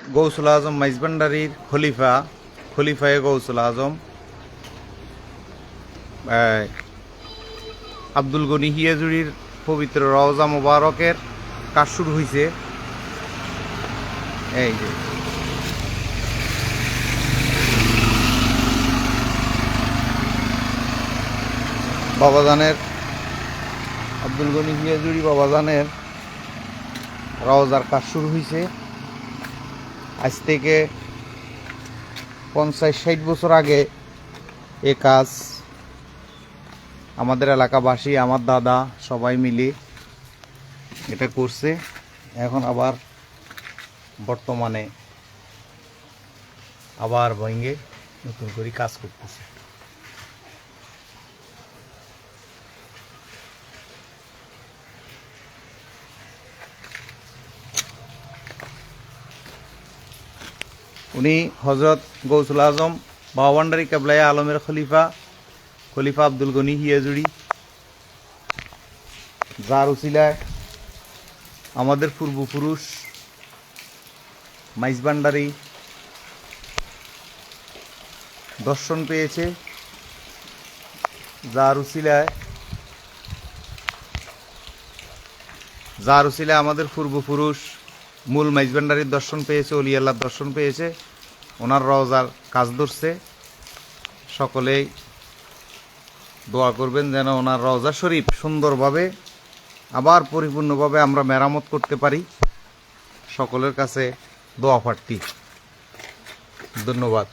গৌসুল আজম মাইজবান্ডারির খলিফা, খলিফায়ে গৌসুল আজম। আব্দুল গনি হিয়াজুরির পবিত্র রওজা মোবারকের কাজ শুরু হয়েছে এই যে। বাবাজানের, আব্দুল গনি হিয়াজুরি বাবাজানের রওজার কাজ শুরু হয়েছে আজ থেকে পঞ্চাশ ষাট বছর আগে এ কাজ আমাদের এলাকাবাসী, আমার দাদা সবাই মিলে এটা করছে। এখন আবার বর্তমানে আবার ভেঙে নতুন করে কাজ করতেছে। উনি হজরত গৌসুল আজম বাবান্ডারি কেবলায় আলমের খলিফা খলিফা আব্দুল গনি হিয়াজুড়ি। যার উসিলায় আমাদের পূর্বপুরুষ মাইজবান্ডারি দর্শন পেয়েছে। যার উসিলায় যার উসিলায় আমাদের পূর্বপুরুষ মূল মাইজবান্ডারির দর্শন পেয়েছে অলি আল্লাহর দর্শন পেয়েছে। ওনার রওজার কাজ ধরছে। সকলেই দোয়া করবেন যেন ওনার রওজা শরীফ সুন্দরভাবে, আবার পরিপূর্ণভাবে আমরা মেরামত করতে পারি। সকলের কাছে দোয়া প্রার্থী। ধন্যবাদ।